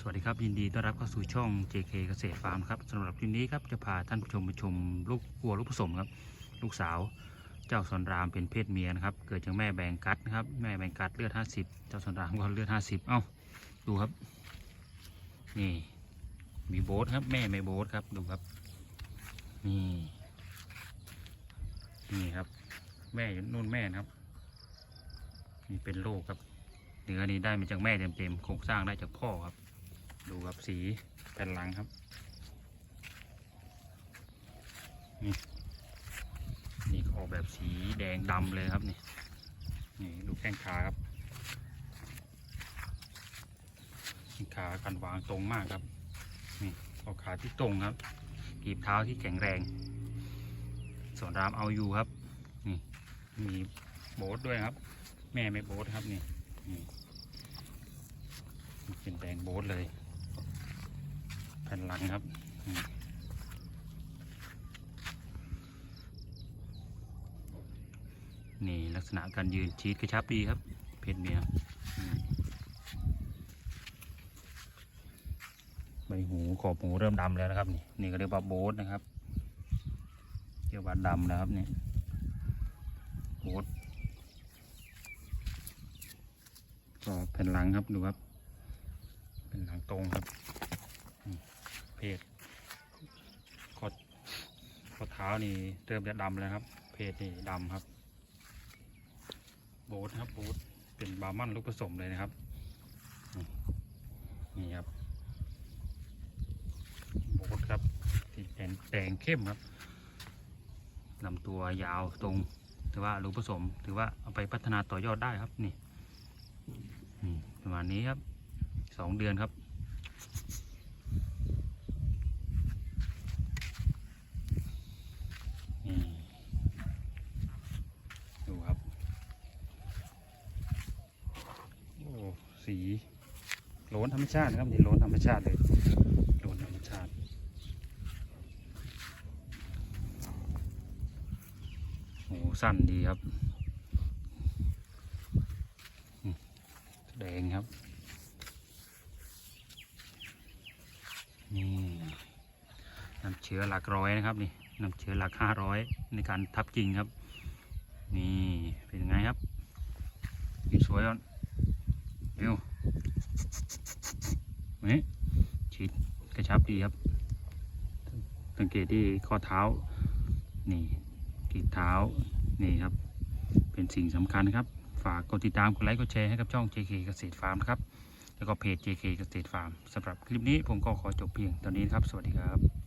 สวัสดีครับยินดีต้อนรับเข้าสู่ช่อง JK เกษตรฟาร์มครับสำหรับคลิปนี้ครับจะพาท่านผู้ชมไปชมลูกวัวลูกผสมครับ ลูกสาวเจ้าสอนรามเป็นเพศเมียนะครับ เกิดจากแม่แบงกัดนะครับแม่แบงกัดเลือด 50 เจ้าสอนรามก็เลือด 50 เอ้าดูครับ นี่มีโบ๊ทครับแม่ไม่โบ๊ทครับดูครับนี่นี่ครับ แม่อยู่นู่นแม่นะครับนี่เป็นลูกครับเนื้อนี้ได้มาจากแม่เต็มๆโครงสร้างได้จากพ่อครับ ดูครับสีแผ่นหลังครับ นี่นี่ออกแบบสีแดงดำเลยครับนี่นี่ดูแข้งขาครับแข้งขาการวางตรงมากครับนี่ออกขาที่ตรงครับกีบเท้าที่แข็งแรง ส่วนรามเอาอยู่ครับ นี่มีโบ๊ทด้วยครับ แม่ไม่โบ๊ทครับนี่นี่เป็นแดงโบ๊ทเลย ผ่นหลังครับนี่ลักษณะการยืนชีดกระชับดีครับ เพศเมียใบหูขอบหูเริ่มดำแล้วนะครับ นี่นี่ก็เรียกว่าโบ๊ทนะครับเรียกว่าดำนะครับนี่โบ๊ทก็แผ่นหลังครับดูครับ เป็นหลังตรงครับ เพศข้อข้อเท้านี่เริ่มจะดำแล้วครับ เพศนี่ดำครับโบ๊ทครับโบ๊ทเป็นบาร์มันลูกผสมเลยนะครับ นี่ครับโบ๊ทครับที่แดงแดงเข้มครับลำตัวยาวตรงถือว่าลูกผสม ถือว่าเอาไปพัฒนาต่อยอดได้ครับนี่ประมาณนี้ครับสองเดือนครับ นี่ดูครับ โอ้ สีโหลนธรรมชาตินะครับนี่โหลนธรรมชาติเลยโหลนธรรมชาติโอ้สั้นดีครับแดงครับนี่น้ำเชื้อหลักร้อยนะครับนี่น้ำเชื้อหลักห้าร้อยในการทับกิ่งครับ นี่เป็นไงครับสวยอะ เร็วนี่ฉีดกระชับดีครับ สังเกตที่ข้อเท้า นี่กีบเท้า นี่ครับ เป็นสิ่งสำคัญนะครับ ฝากกดติดตาม กดไลค์ กดแชร์ให้กับช่อง JK เกษตรฟาร์มนะครับ แล้วก็เพจ JK เกษตรฟาร์มสำหรับคลิปนี้ผมก็ขอจบเพียงเท่านี้ครับ สวัสดีครับ